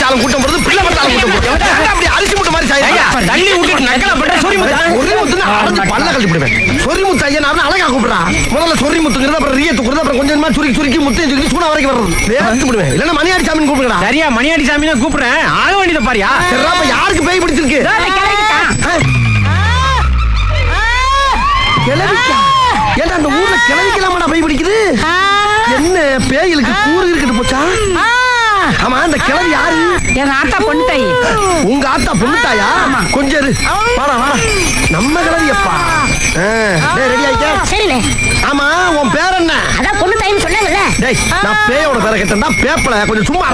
சாலம் கூட்டம் போறது பிள்ளை பட்டாலும் கூட்டம் போறது அப்படி அரிசி மூட்டை மாதிரி சாய் தண்ணி விட்டு நக்கல பட்டா சொரி ஒரே முத்து அரைஞ்சு பல்ல கழிச்சு விடுவேன். சொரி முத்து ஐயா நான் அழகா கூப்பிடுறான். முதல்ல சொரி முத்துங்கிறது அப்புறம் ரீய தூக்குறது அப்புறம் கொஞ்சமா சுருக்கி சுருக்கி முத்து சுருக்கி சூடா வரைக்கும் வர்றது. வந்து விடுவேன். இல்லை மணியாடி சாமி கூப்பிடுறா சரியா மணியாடி சாமி தான் கூப்பிடுறேன். ஆக வேண்டியதை பாரியா? சரி அப்ப யாருக்கு பேய் பிடிச்சிருக்கு? கிளவிக்கா ஏன்னா அந்த ஊர்ல கிளவிக்கலாமா பை பிடிக்குது? என்ன பேய்களுக்கு கூறு இருக்குது போச்சா? ஆமா அந்த கிளவி யாரு? எங்க ஆத்தா பொண்ணு தாய் உங்க ஆத்தா பொண்ணுட்டாயா கொஞ்சம் இரு. வாடா வாடா. நம்ம கிளவியப்பா ரெடி ஆயிக்க சரிண்ணே. ஆமா உன் பேர் என்ன? அதான் பொண்ணு தாயின்னு சொன்னாங்கல்ல. டேய் நான் பேயோட பேரை கேட்டேன்டா பேப்பல கொஞ்சம் சும்மா.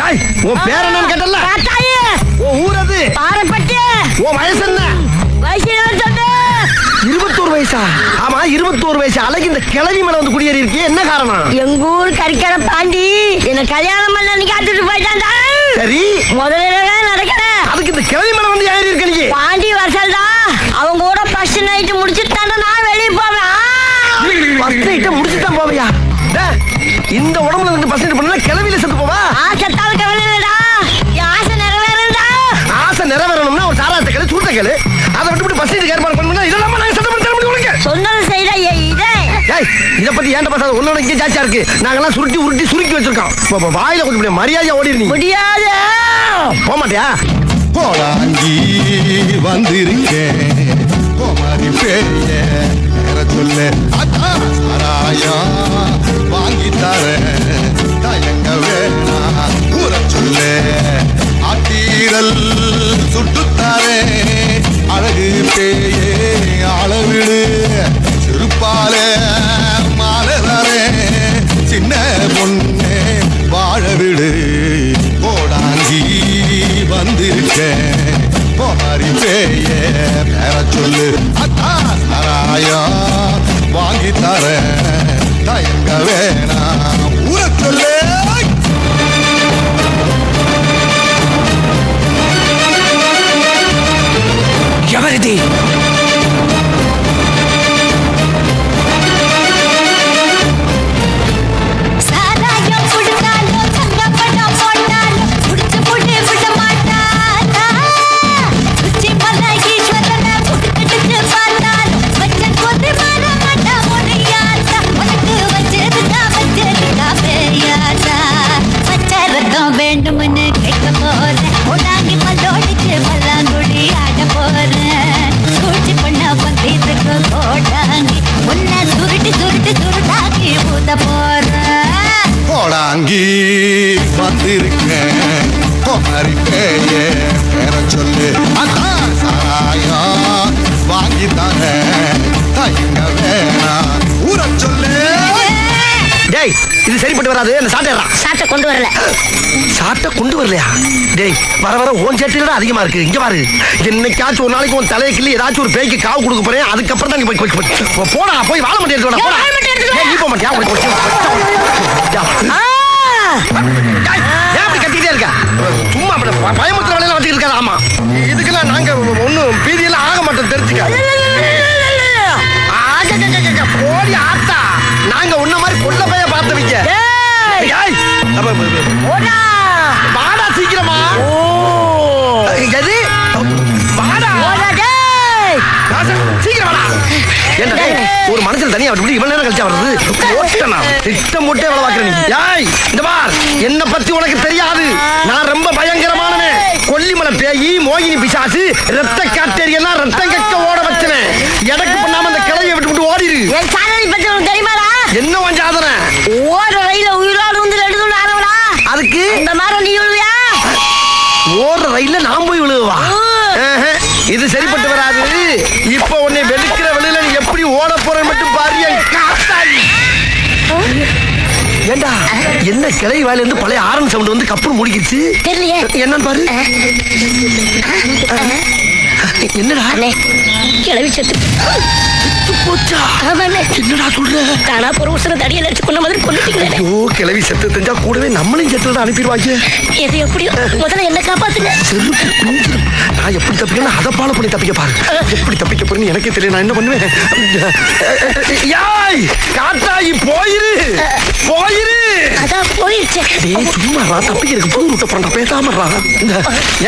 டேய் உன் பேர் என்னன்னு கேட்டல தாயே உன் ஊர் அது பாரப்பட்டு உன் வயசு என்ன? வயசு இருபத்தோரு வயசா? ஆமா இருபத்தோரு வயசு. அழகு இந்த கிளவி மேல வந்து குடியேறி இருக்கே என்ன காரணம்? எங்க ஊர் கறிக்கடை பாண்டி. என்ன கல்யாணம் பண்ண காத்துட்டு போயிட்டான்டா சரி. முதல்ல நடக்கல அதுக்கு இந்த கிளவி மேல வந்து ஏறி இருக்க நீ. பாண்டி வசல்தா அவங்க கூட ஃபர்ஸ்ட் நைட் முடிச்சுட்டாங்க நான் வெளியே போவேன். ஃபர்ஸ்ட் நைட்ட முடிச்சு தான் போவியா? இந்த உடம்புல இருந்து ஃபர்ஸ்ட் நைட் பண்ணல கிளவியில செத்து போவா? ஆசத்தால் கவலைடா என் ஆசை நிறைவேறா ஆசை நிறைவேறணும்னா ஒரு சாராயத்தை கேளு சூட்ட கேளு. அதை விட்டு ஃபர்ஸ்ட் நைட் ஏற்பாடு இத பத்தி ஏன்டா பேசாத? உன்னோட இங்கே ஜாஸ்தியா இருக்கு. நாங்கெல்லாம் சுருட்டி உருட்டி சுருக்கி வச்சிருக்கோம். போ, போ, வாயில கொஞ்சம் இப்படி மரியாதையா ஓடிடு நீ. முடியாது போக மாட்டியா போலாங்கி வந்திருக்கேன். கோமாரி பேய சொல்லு. சாராயா வாங்கி தரேன். தயங்க değil. இது சரிப்பட்டு வராது. அந்த சாட்டையறா சாட்டை கொண்டு வரல. சாட்டை கொண்டு வரலையா? டேய் வர வர ஓன் சேட்டையில அதிகமா இருக்கு? இங்க பாரு. என்னைக்காச்சும் ஒரு நாளைக்கு உன் தலையை கிள்ளி ஏதாச்சும் ஒரு பேய்க்கு காவு கொடுக்க போறேன். அதுக்கப்புறம் தான் நீ போய் போடா போய் வாழ மாட்டேன் எடுத்து வாடா, போடா. நீ போக மாட்டியா? மனுஷன் தனியா விட்டு இவ்வளவு நேரம் கழிச்சா வருது ஓட்டனா? திட்டம் போட்டே வேலை பார்க்கற நீ யாய் இந்த பார். என்ன பத்தி உனக்கு தெரியாது. நான் ரொம்ப பயங்கரமானவன். கொல்லிமலை பேயி மோகினி பிசாசு ரத்த காட்டேரியெல்லாம் ரத்தம் கக்க ஓட வச்சவன். எனக்கு பண்ணாம அந்த கிளையை விட்டு விட்டு ஓடிரு. என் சாதனை பத்தி உனக்கு தெரியுமாடா? என்ன உன் சாதனை? ஓடுற ரயில உயிரோடு வந்து துண்டு ஆனவளா அதுக்கு? இந்த மாதிரி நீ விழுவியா? ஓடுற ரயில்ல நான் போய் விழுவா இது சரிப்பட்டு வராது. இப்ப ஏண்டா? என்ன கிளை வாயில இருந்து பழைய ஆரன் சவுண்ட் வந்து கப்புனு முடிக்கிச்சு? தெரியலையே. என்னன்னு பாரு. என்னடா? கிளவி செத்து. போச்சா? என்னடா சொல்ற? தானா ஒரு உசுர தடியில் அடிச்சு கொண்ட மாதிரி கொண்டுட்டீங்களே ஐயோ கிளவி செத்து தெரிஞ்சா கூடவே நம்மளையும் செத்து அனுப்பிடுவாங்க. எது எப்படியோ முதல்ல என்ன காப்பாத்துங்க. செருப்பு. நான் எப்படி தப்பிக்கணும் அதை ஃபாலோ பண்ணி தப்பிக்க பாரு. எப்படி தப்பிக்க போறேன்னு எனக்கே தெரியல நான் என்ன பண்ணுவேன்? யாய் காத்தாயி போயிரு. போயிரு. அதான் போயிருச்சு. டேய் சும்மா வா தப்பிக்கிறதுக்கு புது ரூட்ட பண்ண பேசாம வா. இந்த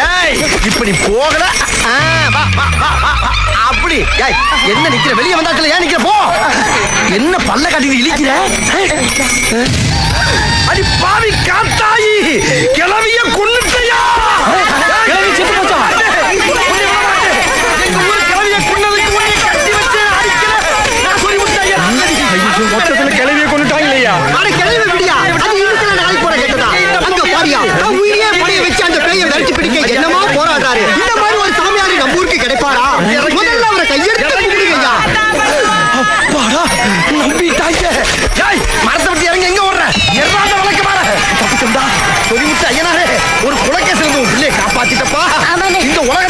ஏய் இப்படி போகல? ஆ, வா, வா, வா, வா, வா. அப்படி. ஏய் என்ன நிக்கிற? வெளிய வந்தாக்கல ஏன் நிக்கிற? போ. என்ன பல்ல காட்டி இழிக்கிற? அடி பாவி காத்தாயி கிளவிய கொண்டு நம்ம கிடைப்பாரா? முதல்ல அவரை கையெடுத்து கும்பிடுங்கய்யா. அப்பாடா நம்பிட்டாங்க ஏய் மரத்தை விட்டு ஒரு குலக்கேசிலிருந்து உன் பிள்ளையை காப்பாத்திட்டப்பா. இந்த உலக